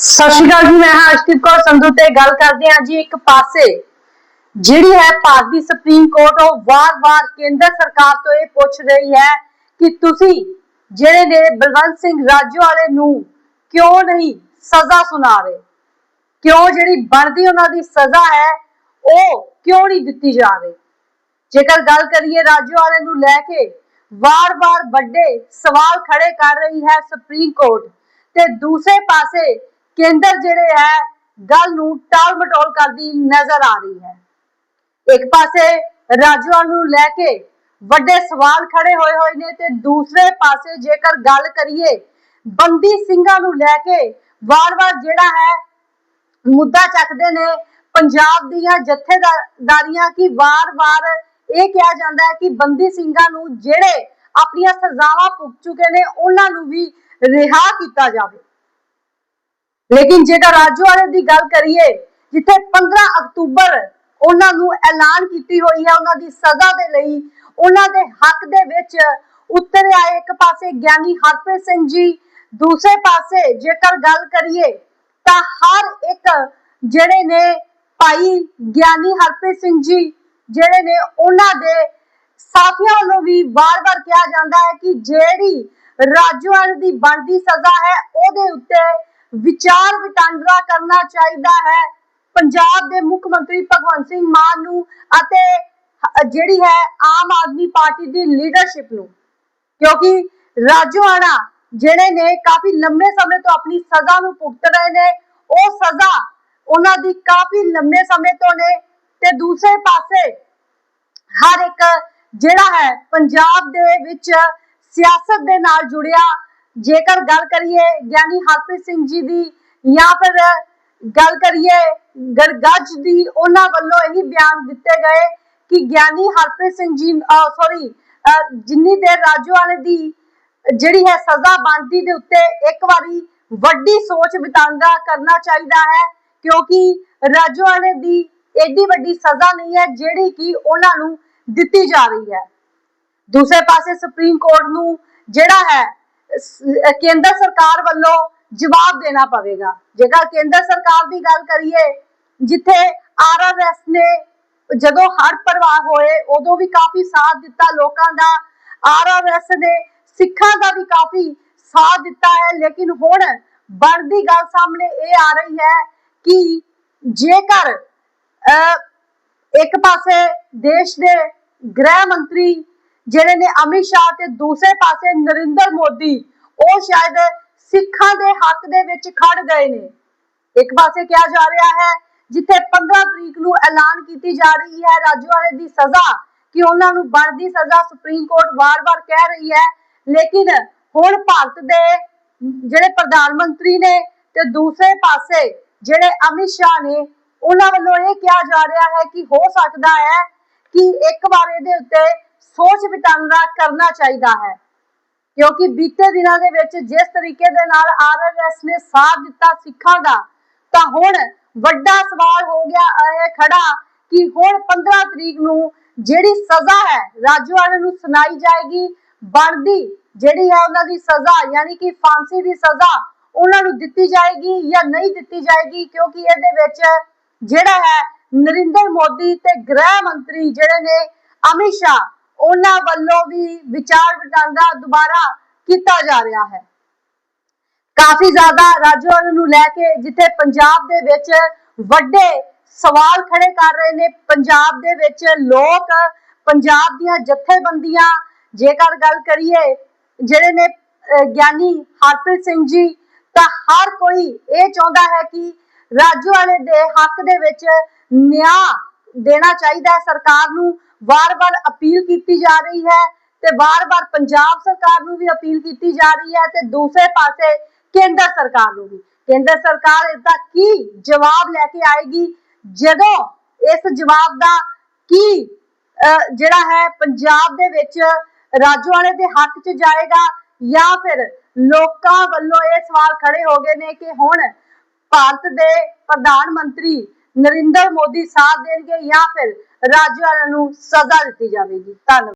ਸਤਿ ਸ਼੍ਰੀ ਅਕਾਲ ਜੀ, ਮੈਂ ਹਾਂ ਅਸ਼ਦੀਪ ਕੌਰ, ਸੰਧੂ ਤੇ ਗੱਲ ਕਰਦੇ ਹਾਂ ਜੀ ਇੱਕ ਪਾਸੇ। ਜਿਹੜੀ ਹੈ ਭਾਰਤੀ ਸੁਪਰੀਮ ਕੋਰਟ, ਉਹ ਵਾਰ-ਵਾਰ ਕੇਂਦਰ ਸਰਕਾਰ ਤੋਂ ਇਹ ਪੁੱਛ ਰਹੀ ਹੈ ਕਿ ਤੁਸੀਂ ਜਿਹੜੇ ਨੇ ਬਲਵੰਤ ਸਿੰਘ ਰਾਜੋਵਾਲੇ ਨੂੰ ਕਿਉਂ ਨਹੀਂ ਸਜ਼ਾ ਸੁਣਾ ਰਹੇ? ਕਿਉਂ ਜਿਹੜੀ ਬਣਦੀ ਉਹਨਾਂ ਦੀ ਸਜ਼ਾ ਹੈ, ਉਹ ਕਿਉਂ ਨਹੀਂ ਦਿੱਤੀ ਜਾ ਰਹੀ? ਜੇਕਰ ਗੱਲ ਕਰੀਏ ਰਾਜੋਵਾਲੇ ਨੂੰ ਲੈ ਕੇ, ਵਾਰ-ਵਾਰ ਵੱਡੇ ਸਵਾਲ ਖੜੇ ਕਰ ਰਹੀ ਹੈ ਸੁਪਰੀਮ ਕੋਰਟ। ਤੇ ਦੂਸਰੇ ਪਾਸੇ ਕੇਂਦਰ ਜਿਹੜੇ ਹੈ, ਗੱਲ ਨੂੰ ਟਾਲ ਮਟੋਲ ਕਰਦੀ ਨਜ਼ਰ ਆ ਰਹੀ ਹੈ। ਇੱਕ ਪਾਸੇ ਰਾਜੋਵਾਲ ਨੂੰ ਲੈ ਕੇ ਵੱਡੇ ਸਵਾਲ ਖੜੇ ਹੋਏ ਹੋਏ ਨੇ ਤੇ ਦੂਸਰੇ ਪਾਸੇ ਜੇਕਰ ਗੱਲ ਕਰੀਏ, ਬੰਦੀ ਸਿੰਘਾਂ ਨੂੰ ਲੈ ਕੇ ਵਾਰ-ਵਾਰ ਜਿਹੜਾ ਹੈ, ਮੁੱਦਾ ਚੱਕਦੇ ਨੇ ਪੰਜਾਬ ਦੀਆਂ ਜਥੇਦਾਰੀਆਂ ਕੀ ਵਾਰ-ਵਾਰ ਇਹ ਕਿਹਾ ਜਾਂਦਾ ਹੈ ਕਿ ਬੰਦੀ ਸਿੰਘਾਂ ਨੂੰ ਜਿਹੜੇ ਆਪਣੀਆਂ ਸਜ਼ਾਵਾਂ ਭੁਗਤ ਚੁੱਕੇ ਨੇ, ਉਹਨਾਂ ਨੂੰ ਵੀ ਰਿਹਾ ਕੀਤਾ ਜਾਵੇ। ਲੇਕਿਨ ਜੇਕਰ ਰਾਜੂ ਵਾਲੇ ਦੀ ਗੱਲ ਕਰੀਏ, ਜਿੱਥੇ 15 ਅਕਤੂਬਰ ਉਹਨਾਂ ਨੂੰ ਐਲਾਨ ਕੀਤੀ ਹੋਈ ਹੈ ਉਹਨਾਂ ਦੀ ਸਜ਼ਾ ਦੇ ਲਈ, ਉਹਨਾਂ ਦੇ ਹੱਕ ਦੇ ਵਿੱਚ ਉੱਤਰ ਆਏ ਇੱਕ ਪਾਸੇ ਗਿਆਨੀ ਹਰਪ੍ਰੀਤ ਸਿੰਘ ਜੀ, ਦੂਸਰੇ ਪਾਸੇ ਜੇਕਰ ਗੱਲ ਕਰੀਏ, ਤਾਂ ਹਰ ਇੱਕ ਜਿਹੜੇ ਨੇ ਭਾਈ ਗਿਆਨੀ ਹਰਪ੍ਰੀਤ ਸਿੰਘ ਜੀ, ਜਿਹੜੇ ਨੇ ਉਹਨਾਂ ਦੇ ਸਾਥੀਆਂ ਵੱਲੋਂ ਵੀ ਵਾਰ-ਵਾਰ ਕਿਹਾ ਜਾਂਦਾ ਹੈ ਕਿ ਜਿਹੜੀ ਰਾਜੂਆਲ ਦੀ ਬਣਦੀ ਸਜ਼ਾ ਹੈ, ਉਹਦੇ ਉੱਤੇ ਵਿਚਾਰ ਵਟਾਂਦਰਾ ਕਰਨਾ ਚਾਹੀਦਾ ਹੈ। ਪੰਜਾਬ ਦੇ ਮੁੱਖ ਮੰਤਰੀ ਭਗਵੰਤ ਸਿੰਘ ਮਾਨ ਨੂੰ ਅਤੇ ਜਿਹੜੀ ਹੈ ਆਮ ਆਦਮੀ ਪਾਰਟੀ ਦੀ ਲੀਡਰਸ਼ਿਪ ਨੂੰ। ਕਿਉਂਕਿ ਰਾਜੋਆਣਾ ਜਿਹੜੇ ਨੇ ਕਾਫੀ ਲੰਮੇ ਸਮੇਂ ਤੋਂ ਆਪਣੀ ਸਜ਼ਾ ਨੂੰ ਭੁਗਤ ਰਹੇ ਨੇ, ਉਹ ਸਜ਼ਾ ਉਹਨਾਂ ਦੀ ਕਾਫੀ ਲੰਮੇ ਸਮੇਂ ਤੋਂ ਨੇ ਤੇ ਦੂਸਰੇ ਪਾਸੇ ਹਰ ਇੱਕ ਜਿਹੜਾ ਹੈ ਪੰਜਾਬ ਦੇ ਵਿੱਚ ਸਿਆਸਤ ਦੇ ਨਾਲ ਜੁੜਿਆ ਜੇਕਰ ਗੱਲ ਕਰੀਏ ਗਿਆਨੀ ਹਰਪ੍ਰੀਤ ਸਿੰਘ ਜੀ ਦੀ ਜਾਂ ਫਿਰ ਗੱਲ ਕਰੀਏ ਗਰਗੱਜ ਦੀ, ਉਹਨਾਂ ਵੱਲੋਂ ਇਹੀ ਬਿਆਨ ਦਿੱਤੇ ਗਏ ਕਿ ਗਿਆਨੀ ਹਰਪ੍ਰੀਤ ਸਿੰਘ ਜੀ ਸੌਰੀ ਜਿੰਨੀ ਦੇਰ ਰਾਜੋਵਾਲੇ ਦੀ ਜਿਹੜੀ ਹੈ ਸਜ਼ਾ ਬਣਦੀ ਦੇ ਉੱਤੇ ਇੱਕ ਵਾਰੀ ਵੱਡੀ ਸੋਚ ਵਿਤਾਂਗਾ ਕਰਨਾ ਚਾਹੀਦਾ ਹੈ, ਕਿਉਂਕਿ ਰਾਜੋਵਾਲੇ ਦੀ ਏਡੀ ਵੱਡੀ ਸਜ਼ਾ ਨਹੀਂ ਹੈ ਜਿਹੜੀ ਕਿ ਉਹਨਾਂ ਨੂੰ ਦਿੱਤੀ ਜਾ ਰਹੀ ਹੈ। ਦੂਸਰੇ ਪਾਸੇ ਸੁਪਰੀਮ ਕੋਰਟ ਨੂੰ ਜਿਹੜਾ ਹੈ ਕੇਂਦਰ ਸਰਕਾਰ ਵੱਲੋਂ ਜਵਾਬ ਦੇਣਾ ਪਵੇਗਾ। ਜੇਕਰ ਕੇਂਦਰ ਸਰਕਾਰ ਦੀ ਗੱਲ ਕਰੀਏ, ਜਿੱਥੇ ਆਰਆਰਐਸ ਨੇ ਜਦੋਂ ਹੜ੍ਹ ਪ੍ਰਵਾਹ ਹੋਏ, ਉਦੋਂ ਵੀ ਕਾਫੀ ਸਾਥ ਦਿੱਤਾ ਲੋਕਾਂ ਦਾ। ਆਰਆਰਐਸ ਨੇ ਸਿੱਖਾਂ ਦਾ ਵੀ ਕਾਫੀ ਸਾਥ ਦਿੱਤਾ ਹੈ, ਲੇਕਿਨ ਹੁਣ ਬਣਦੀ ਗੱਲ ਸਾਹਮਣੇ ਇਹ ਆ ਰਹੀ ਹੈ ਕਿ ਜੇਕਰ ਇੱਕ ਪਾਸੇ ਦੇਸ਼ ਦੇ ਗ੍ਰਹਿ ਮੰਤਰੀ ਜਿਹੜੇ ਨੇ ਅਮਿਤ ਸ਼ਾਹ ਤੇ ਦੂਸਰੇ ਪਾਸੇ ਨਰਿੰਦਰ ਮੋਦੀ, ਉਹ ਸ਼ਾਇਦ ਸਿੱਖਾਂ ਦੇ ਹੱਕ ਦੇ ਵਿੱਚ ਖੜ ਗਏ ਨੇ। ਇੱਕ ਪਾਸੇ ਕਿਹਾ ਜਾ ਰਿਹਾ ਹੈ, ਜਿੱਥੇ 15 ਤਰੀਕ ਨੂੰ ਐਲਾਨ ਕੀਤੀ ਜਾ ਰਹੀ ਹੈ ਰਾਜਵਾਲੇ ਦੀ ਸਜ਼ਾ, ਕਿ ਉਹਨਾਂ ਨੂੰ ਬਣਦੀ ਸਜ਼ਾ ਸੁਪਰੀਮ ਕੋਰਟ ਵਾਰ-ਵਾਰ ਕਹਿ ਰਹੀ ਹੈ। ਲੇਕਿਨ ਹੁਣ ਭਾਰਤ ਦੇ ਜਿਹੜੇ ਪ੍ਰਧਾਨ ਮੰਤਰੀ ਨੇ ਤੇ ਦੂਸਰੇ ਪਾਸੇ ਜਿਹੜੇ ਅਮਿਤ ਸ਼ਾਹ ਨੇ, ਉਹਨਾਂ ਵੱਲੋਂ ਇਹ ਕਿਹਾ ਜਾ ਰਿਹਾ ਹੈ ਕਿ ਹੋ ਸਕਦਾ ਹੈ ਕਿ ਇੱਕ ਵਾਰ ਇਹਦੇ ਉੱਤੇ ਸੋਚ ਵਿਚਾਰਨਾ ਕਰਨਾ ਚਾਹੀਦਾ ਹੈ। ਕਿਉਂਕਿ ਬੀਤੇ ਦਿਨਾਂ ਦੇ ਵਿੱਚ ਜਿਸ ਤਰੀਕੇ ਦੇ ਨਾਲ ਆਰਐਸਐਸ ਨੇ ਸਾਥ ਦਿੱਤਾ ਸਿੱਖਾਂ ਦਾ, ਤਾਂ ਹੁਣ ਵੱਡਾ ਸਵਾਲ ਹੋ ਗਿਆ, ਇਹ ਖੜਾ ਕਿ ਹੁਣ 15 ਤਰੀਕ ਨੂੰ ਜਿਹੜੀ ਸਜ਼ਾ ਹੈ ਰਾਜਵਾਲੇ ਨੂੰ ਸੁਣਾਈ ਜਾਏਗੀ, ਬਣਦੀ ਜਿਹੜੀ ਹੈ ਉਹਨਾਂ ਦੀ ਸਜ਼ਾ, ਯਾਨੀ ਕਿ ਫਾਂਸੀ ਦੀ ਸਜ਼ਾ ਉਹਨਾਂ ਨੂੰ ਦਿੱਤੀ ਜਾਏਗੀ ਜਾਂ ਨਹੀਂ ਦਿੱਤੀ ਜਾਏਗੀ, ਕਿਉਂਕਿ ਇਹਦੇ ਵਿੱਚ ਜਿਹੜਾ ਹੈ ਨਰਿੰਦਰ ਮੋਦੀ ਤੇ ਗ੍ਰਹਿ ਮੰਤਰੀ ਜਿਹੜੇ ਨੇ ਅਮਿਤ ਸ਼ਾਹ ਉਹਨਾਂ ਵੱਲੋਂ ਵੀ ਵਿਚਾਰ ਵਟਾਂਦਰਾ ਦੁਬਾਰਾ ਕੀਤਾ ਜਾ ਰਿਹਾ ਹੈ। ਕਾਫੀ ਜ਼ਿਆਦਾ ਰਾਜੋਵਾਲ ਨੂੰ ਲੈ ਕੇ ਜਿੱਥੇ ਪੰਜਾਬ ਦੇ ਵਿੱਚ ਵੱਡੇ ਸਵਾਲ ਖੜੇ ਕਰ ਰਹੇ ਨੇ, ਪੰਜਾਬ ਦੇ ਵਿੱਚ ਲੋਕ ਪੰਜਾਬ ਦੀਆਂ ਜਥੇਬੰਦੀਆਂ, ਜੇਕਰ ਗੱਲ ਕਰੀਏ ਜਿਹੜੇ ਨੇ ਗਿਆਨੀ ਹਰਪ੍ਰੀਤ ਸਿੰਘ ਜੀ, ਤਾਂ ਹਰ ਕੋਈ ਇਹ ਚਾਹੁੰਦਾ ਹੈ ਕਿ ਰਾਜੋਵਾਲੇ ਦੇ ਹੱਕ ਦੇ ਵਿੱਚ ਨਿਆਂ ਦੇਣਾ ਚਾਹੀਦਾ ਹੈ। ਸਰਕਾਰ ਨੂੰ ਵਾਰ-ਵਾਰ ਅਪੀਲ ਕੀਤੀ ਜਾ ਰਹੀ ਹੈ ਤੇ ਵਾਰ-ਵਾਰ ਪੰਜਾਬ ਸਰਕਾਰ ਨੂੰ ਵੀ ਅਪੀਲ ਕੀਤੀ ਜਾ ਰਹੀ ਹੈ ਤੇ ਦੂਸਰੇ ਪਾਸੇ ਕੇਂਦਰ ਸਰਕਾਰ ਨੂੰ ਵੀ। ਕੇਂਦਰ ਸਰਕਾਰ ਇਸ ਦਾ ਕੀ ਜਵਾਬ ਲੈ ਕੇ ਆਏਗੀ? ਜਦੋਂ ਇਸ ਜਵਾਬ ਦਾ ਕੀ ਅਹ, ਜਿਹੜਾ ਹੈ ਪੰਜਾਬ ਦੇ ਵਿੱਚ ਰਾਜਵਾਲੇ ਦੇ ਹੱਕ 'ਚ ਜਾਏਗਾ ਜਾਂ ਫਿਰ ਲੋਕਾਂ ਵੱਲੋਂ ਇਹ ਸਵਾਲ ਖੜੇ ਹੋ ਗਏ ਨੇ ਕਿ ਹੁਣ ਭਾਰਤ ਦੇ ਪ੍ਰਧਾਨ ਮੰਤਰੀ ਨਰਿੰਦਰ ਮੋਦੀ ਸਾਥ ਦੇਣਗੇ ਜਾਂ ਫਿਰ ਰਾਜਵਾਲੇ ਨੂੰ ਸਜ਼ਾ ਦਿੱਤੀ ਜਾਵੇਗੀ? ਧੰਨਵਾਦ।